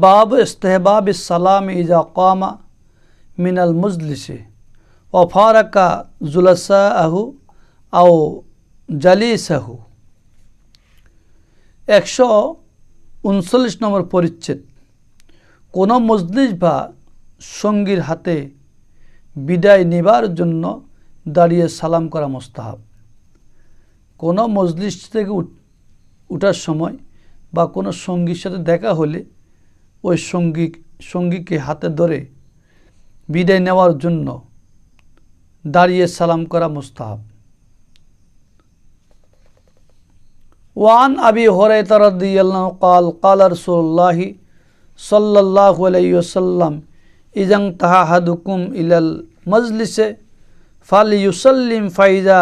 বাব ইস্তেহবাব সালাম ইজা কামা মিনাল মুজলিসে ওফারাকা জুলাসা আহু আও জালিসাহু একশো উনচল্লিশ নম্বর পরিচ্ছেদ। কোনো মজলিস বা সঙ্গীর হাতে বিদায় নেবার জন্য দাঁড়িয়ে সালাম করা মোস্তাহাব। কোনো মজলিস থেকে উঠ- উঠার সময় বা কোনো সঙ্গীর সাথে দেখা হলে ওই সঙ্গী, সঙ্গীকে হাতে ধরে বিদায় নেওয়ার জন্য দাঁড়িয়ে সালাম করা মুস্তাহাব। ওয়ান আবি হরাইতারদ্দিয়াল্লাহ কাল কাল রসুল্লাহি সাল্লাহ আলাইসাল্লাম ইজাং তাহা হাদুকুম ইলাল মজলিসে ফাল ইউসাল্লিম ফাইজা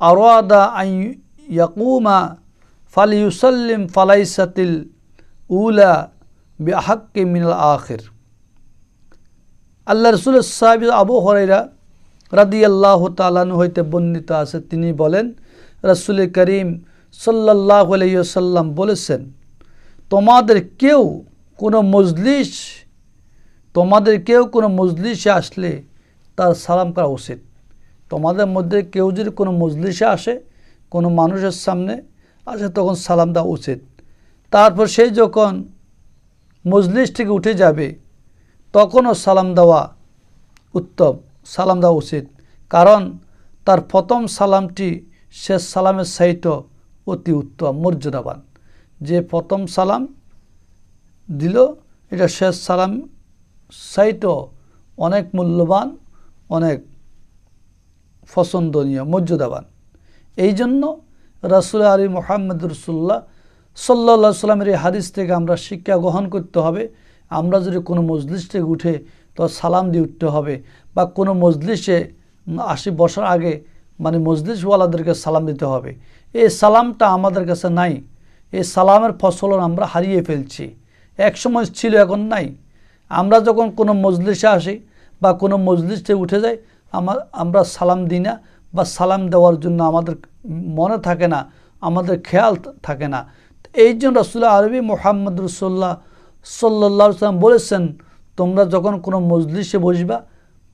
আরওয়াদা আইয়াকুমা ইয়াকুমা ফাল ইউসাল্লিম ফালাইসাতিল উলা বেহাক্কে মিনাল আখের। আল্লাহ রসুল সাহেব আবু হরাইরা রাদি আল্লাহ তালানু হইতে বর্ণিত আছে, তিনি বলেন রসুল করিম সাল্লাহ আলাইসাল্লাম বলেছেন, তোমাদের কেউ কোনো মজলিস, তোমাদের কেউ কোনো মজলিসে আসলে তার সালাম করা উচিত। তোমাদের মধ্যে কেউ যদি কোনো মজলিসে আসে, কোনো মানুষের সামনে আসে, তখন সালাম দেওয়া উচিত। তারপর সেই যখন মজলিস থেকে উঠে যাবে, তখনও সালাম দেওয়া উত্তম, সালাম দেওয়া উচিত। কারণ তার প্রথম সালামটি শেষ সালামের সাইট অতি উত্তম, মর্যাদাবান। যে প্রথম সালাম দিল, এটা শেষ সালাম সাইটও অনেক মূল্যবান, অনেক পছন্দনীয়, মর্যাদাবান। এই জন্য রাসুল আলী মোহাম্মদ রসুল্লাহ সাল্লা সাল্লামের এই হাদিস থেকে আমরা শিক্ষা গ্রহণ করতে হবে। আমরা যদি কোনো মজলিস থেকে উঠে তো সালাম দিয়ে উঠতে হবে বা কোনো মজলিসে আসি বসার আগে মানে মজলিসওয়ালাদেরকে সালাম দিতে হবে। এই সালামটা আমাদের কাছে নাই। এই সালামের ফসলন আমরা হারিয়ে ফেলছি। এক সময় ছিল, এখন নাই। আমরা যখন কোনো মজলিসে আসি বা কোনো মজলিসে উঠে যাই আমার আমরা সালাম দিই না বা সালাম দেওয়ার জন্য আমাদের মনে থাকে না, আমাদের খেয়াল থাকে না। এই জন্য রসুল্লাহ আরবি মোহাম্মদ রসোল্লাহ সাল্লা সাল্লাম বলেছেন, তোমরা যখন কোনো মজলিসে বসবা,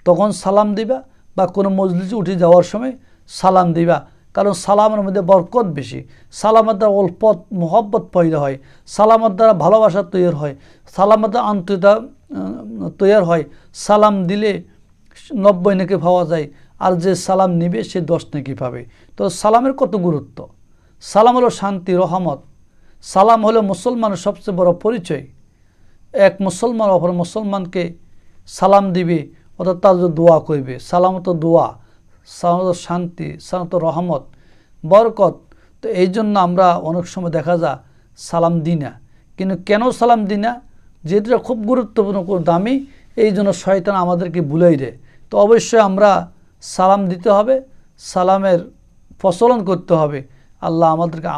তখন সালাম দিবা বা কোনো মজলিসে উঠে যাওয়ার সময় সালাম দিবা। কারণ সালামের মধ্যে বরকত বেশি। সালামের দ্বারা অল্প মোহব্বত পয়দা হয়। সালামের দ্বারা ভালোবাসা তৈরি হয়। সালামের দ্বারা আন্তরিকতা তৈরি হয়। সালাম দিলে নব্বই নাকি পাওয়া যায়। আর যে সালাম নিবে, সে দশ নাকি পাবে। তো সালামের কত গুরুত্ব? সালাম হলো শান্তি, রহমত। সালাম হলো মুসলমানের সবচেয়ে বড় পরিচয়। এক মুসলমান অপর মুসলমানকে সালাম দিবে, অর্থাৎ তার দোয়া করবে সালামত দোয়া, সালামত শান্তি, সালামত রহমত, বরকত। তো এই জন্য আমরা অনেক সময় দেখা যায় সালাম দিই না। কিন্তু কেন সালাম দিই না? যেটা খুব গুরুত্বপূর্ণ দামি, এই জন্য শয়তান আমাদেরকে ভুলেই দেয়। তো অবশ্যই আমরা সালাম দিতে হবে, সালামের প্রচলন করতে হবে। আল্লাহ আমাদেরকে